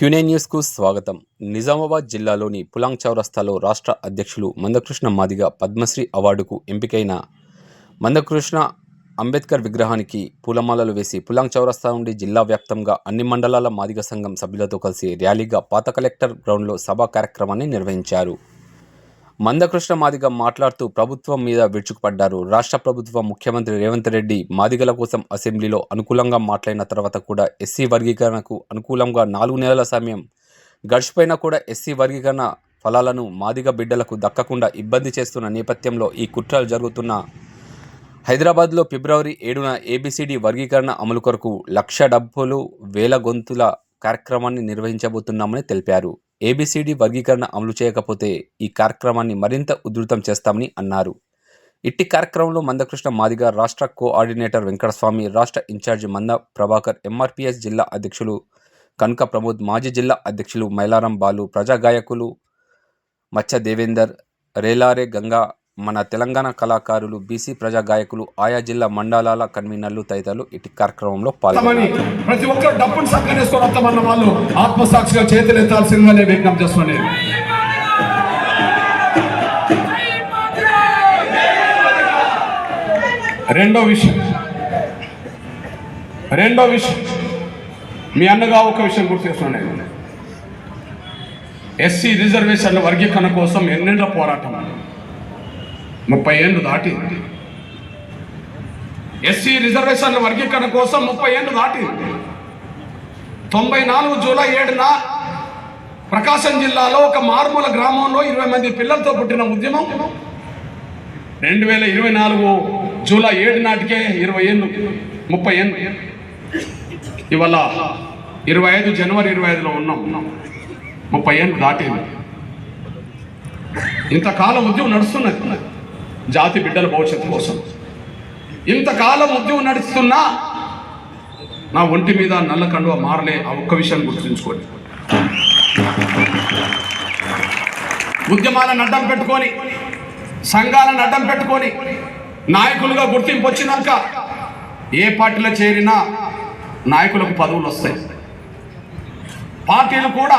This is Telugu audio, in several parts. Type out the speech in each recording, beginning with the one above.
క్యూనే న్యూస్కు స్వాగతం. నిజామాబాద్ జిల్లాలోని పులాంగ్ చౌరస్తాలో రాష్ట్ర అధ్యక్షులు మందకృష్ణ మాదిగ పద్మశ్రీ అవార్డుకు ఎంపికైన మందకృష్ణ అంబేద్కర్ విగ్రహానికి పూలమాలలు వేసి పులాంగ్ చౌరస్తా నుండి జిల్లా వ్యాప్తంగా అన్ని మండలాల మాదిగ సంఘం సభ్యులతో కలిసి ర్యాలీగా పాత కలెక్టర్ గ్రౌండ్లో సభా కార్యక్రమాన్ని నిర్వహించారు. మందకృష్ణ మాదిగ మాట్లాడుతూ ప్రభుత్వం మీద విరుచుకుపడ్డారు. రాష్ట్ర ప్రభుత్వ ముఖ్యమంత్రి రేవంత్ రెడ్డి మాదిగల కోసం అసెంబ్లీలో అనుకూలంగా మాట్లాడిన తర్వాత కూడా ఎస్సీ వర్గీకరణకు అనుకూలంగా నాలుగు నెలల సమయం గడిచిపోయినా కూడా ఎస్సీ వర్గీకరణ ఫలాలను మాదిగ బిడ్డలకు దక్కకుండా ఇబ్బంది చేస్తున్న నేపథ్యంలో ఈ కుట్రలు జరుగుతున్న హైదరాబాద్లో ఫిబ్రవరి ఏడున ఏబిసిడి వర్గీకరణ అమలు కొరకు లక్ష డబ్బులు వేల గొంతుల కార్యక్రమాన్ని నిర్వహించబోతున్నామని తెలిపారు. ఏబిసిడి వర్గీకరణ అమలు చేయకపోతే ఈ కార్యక్రమాన్ని మరింత ఉధృతం చేస్తామని అన్నారు. ఇట్టి కార్యక్రమంలో మందకృష్ణ మాదిగ రాష్ట్ర కోఆర్డినేటర్ వెంకటస్వామి రాష్ట్ర ఇన్ఛార్జి మంద ప్రభాకర్ ఎంఆర్పిఎస్ జిల్లా అధ్యక్షులు కనుక ప్రమోద్ మాజీ జిల్లా అధ్యక్షులు మైలారం బాలు ప్రజా గాయకులు మచ్చ దేవేందర్ రేలారే గంగా మన తెలంగాణ కళాకారులు బీసీ ప్రజా గాయకులు ఆయా జిల్లా మండలాల కన్వీనర్లు తదితరులు ఇటు కార్యక్రమంలో వస్తామని పాల్గొన్నారు ప్రతి ఒక్కరు డబ్బును సక్కనేసుకొని వస్తామన్న వాళ్ళు ఆత్మసాక్షిగా చేతులు ఎత్తాల్సిందిగా నేను విజ్ఞప్తి చేస్తున్నాను. రెండో విషయం. రెండో విషయం. మీ అన్నగా ఒక విషయం గుర్తు చేస్తున్నాను నేను. ఎస్సీ రిజర్వేషన్ల వర్గీకరణ కోసం ఎన్నెండ్ల పోరాటం? ముప్పై ఏళ్ళు దాటి ఎస్సీ రిజర్వేషన్ల వర్గీకరణ కోసం ముప్పై ఏళ్ళు దాటి తొంభై నాలుగు జూలై ఏడున ప్రకాశం జిల్లాలో ఒక మారుమూల గ్రామంలో ఇరవై మంది పిల్లలతో పుట్టిన ఉద్యమం. రెండు వేల ఇరవై నాలుగు జూలై ఏడు నాటికే ఇరవై ఏళ్ళు ముప్పై ఏళ్ళు. ఇవాళ ఇరవై ఐదు జనవరి ఇరవై ఐదులో ఉన్నాం. ముప్పై ఏళ్ళు దాటింది. ఇంతకాలం ఉద్యమం నడుస్తున్నది. జాతి బిడ్డల భవిష్యత్తు కోసం. ఇంతకాలం ఉద్యమం నడుస్తున్నా నా ఒంటి మీద నల్ల కండువ మారలే ఆ ఒక్క విషయాన్ని గుర్తుంచుకోండి. ఉద్యమాలను అడ్డం పెట్టుకొని సంఘాలను అడ్డం పెట్టుకొని నాయకులుగా గుర్తింపు వచ్చినాక ఏ పార్టీలో చేరినా నాయకులకు పదవులు వస్తాయి. పార్టీలు కూడా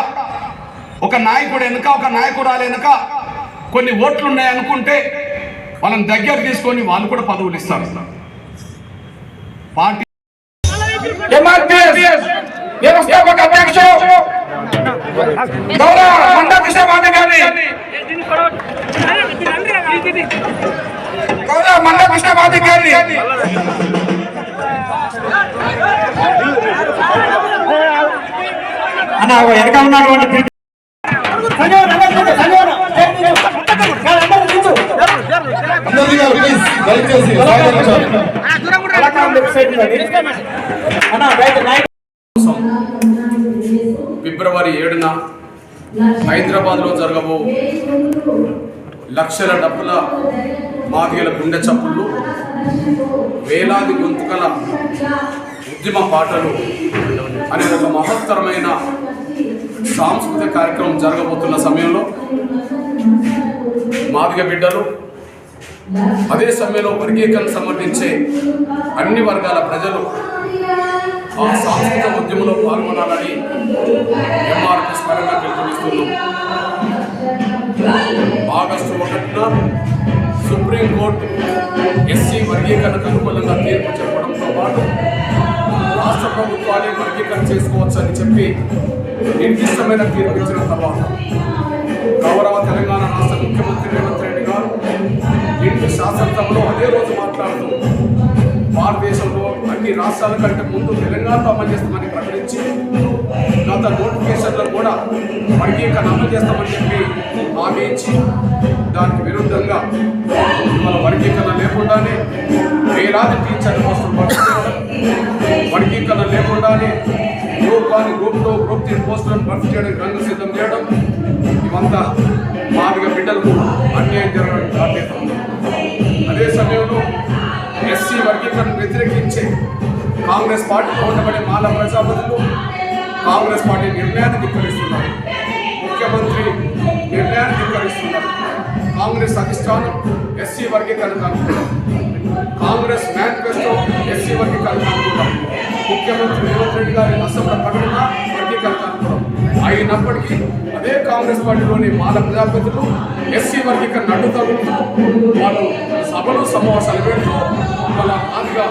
ఒక నాయకుడు వెనుక ఒక నాయకురాలు వెనుక కొన్ని ఓట్లు ఉన్నాయి అనుకుంటే వాళ్ళని దగ్గర తీసుకొని వాళ్ళు కూడా పదవులు ఇస్తారు. పార్టీ ఎంఆర్పిఎస్ వ్యవస్థాపక అధ్యక్షుడు గౌరవ మండ కృష్ణమాధ గారి. గౌరవ మండ కృష్ణమాధ గారి. అన్న వెనక ఉన్నటువంటి ఫిబ్రవరి ఏడున హైదరాబాద్లో జరగబో లక్షల డబ్బుల మాదిగల గుండె చప్పుళ్ళు వేలాది గొంతుకల ఉద్యమ పాటలు అనే ఒక మహత్తరమైన సాంస్కృతిక కార్యక్రమం జరగబోతున్న సమయంలో మాదిగ బిడ్డలు అదే సమయంలో వర్గీకరణ సమర్థించే అన్ని వర్గాల ప్రజలు ఆ సాంస్కృతిక ఉద్యమంలో పాల్గొనాలని ఎంఆర్ఎస్ స్మరణ పిలుపునిస్తున్నాం. ఆగస్టు ఒకటిన సుప్రీంకోర్టు ఎస్సీ వర్గీకరణకు అనుకూలంగా తీర్పు చెప్పడంతో పాటు రాష్ట్ర ప్రభుత్వాలే వర్గీకరణ చేసుకోవచ్చని చెప్పి నిర్దిష్టమైన తీర్పు ఇచ్చిన తర్వాత అదే రోజు మాట్లాడుతూ భారతదేశంలో అన్ని రాష్ట్రాల కంటే ముందు తెలంగాణతో అమలు చేస్తామని ప్రకటించి గత నోటిఫికేషన్లో కూడా వర్గీకరణ అమలు చేస్తామని చెప్పి హామీ ఇచ్చి దానికి విరుద్ధంగా ఇవాళ వర్గీకరణ లేకుండానే వేలాది టీచర్ పోస్టులు భర్తీ వర్గీకరణ లేకుండానే group one group two group three పోస్టులను భర్తీ చేయడానికి రంగు సిద్ధం చేయడం ఇవంతా మాదిగా బిడ్డలకు అన్యాయం జరగడానికి దాటేస్తుంది అదే సమయంలో ఎస్సీ వర్గీకరణను వ్యతిరేకించే కాంగ్రెస్ పార్టీ ఉండబడే మాల ప్రజాపతులు కాంగ్రెస్ పార్టీ నిర్ణయాన్ని ధిక్కరిస్తున్నారు ముఖ్యమంత్రి నిర్ణయాన్ని ధిక్కరిస్తున్నారు కాంగ్రెస్ అధిష్టానం ఎస్సీ వర్గీకరణకు అనుకూలం. కాంగ్రెస్ మేనిఫెస్టో ఎస్సీ వర్గీకరణకు అనుకూలం. ముఖ్యమంత్రి రేవంత్ రెడ్డి గారి అసెంబ్లీ ప్రకటన వర్గీకరణకు అనుకూలం. అయినప్పటికీ అదే కాంగ్రెస్ పార్టీలోని మాల ప్రజాప్రతినిధులు ఎస్సీ వర్గీకరణ అడ్డు తగులుతూ వాళ్ళు సభలు సమావేశాలు పెడుతూ వాళ్ళ మాదిగా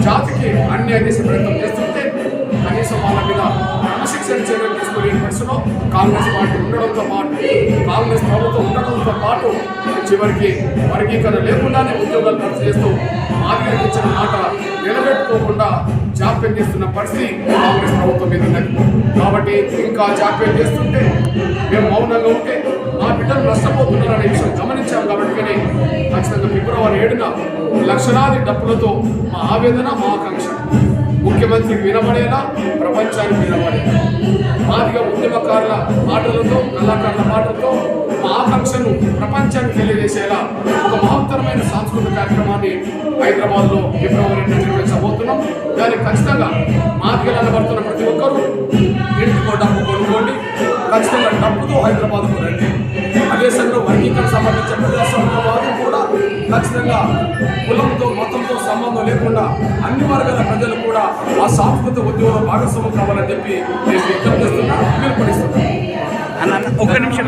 జాతికి అన్యాయం చేసే ప్రయత్నం చేస్తుంటే కనీసం వాళ్ళ మీద క్రమశిక్షణ చర్యలు తీసుకునే పరిస్థితిలో కాంగ్రెస్ పార్టీ ఉండడంతో పాటు కాంగ్రెస్ ప్రభుత్వం ఉండడంతో పాటు చివరికి వర్గీకరణ లేకుండానే ఉద్యోగాలు చేస్తూ మాదిగలకు ఇచ్చిన మాట నిలబెట్టుకోకుండా జాప్యం చేస్తున్న పరిస్థితి కాంగ్రెస్ ప్రభుత్వం మీద ఉన్నది. కాబట్టి ఇంకా జాప్యం చేస్తుంటే మేము మౌనంగా ఉంటే మా బిడ్డలు నష్టపోతున్నారనే విషయం గమనించాం కాబట్టి ఖచ్చితంగా ఫిబ్రవరి ఏడున లక్షలాది డబ్బులతో మా ఆవేదన మా ఆకాంక్ష ముఖ్యమంత్రికి వినబడేలా ప్రపంచానికి వినబడేలా. మాదిగా కళాకారుల మాటలతో కళాకారుల మాటలతో మా ఆకాంక్షను ప్రపంచానికి తెలియజేసేలా ఒక మహత్తరమైన సాంస్కృతిక కార్యక్రమాన్ని హైదరాబాద్లో ఫిబ్రవరి నిర్వహించబోతున్నాం దానికి ఖచ్చితంగా మాదిగా నిలబడుతున్న ప్రతి ఒక్కరూ ఇంటికో డబ్బు కొనుక్కోండి. ఖచ్చితంగా డబ్బుతో హైదరాబాద్కు రండి. అదే సమయంలో వర్గీకరణ సంబంధించిన ప్రజాస్వామ్యవాదం కూడా ఖచ్చితంగా కులంతో మొత్తం సంబంధం లేకుండా అన్ని వర్గాల ప్రజలు కూడా ఆ సాంస్కృతిక ఉద్యోగంలో భాగస్వామ్యం కావాలని చెప్పి నేను విజ్ఞప్తి చేస్తున్నాను పిలుపునిస్తున్నాను ఒక్క నిమిషం.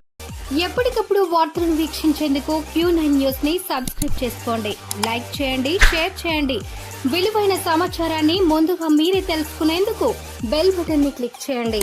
ఎప్పటికప్పుడు వార్తలను వీక్షించేందుకు క్యూ నైన్ న్యూస్ని సబ్స్క్రైబ్ చేసుకోండి. లైక్ చేయండి షేర్ చేయండి. విలువైన సమాచారాన్ని ముందుగా మీరే తెలుసుకునేందుకు బెల్ బటన్ని క్లిక్ చేయండి.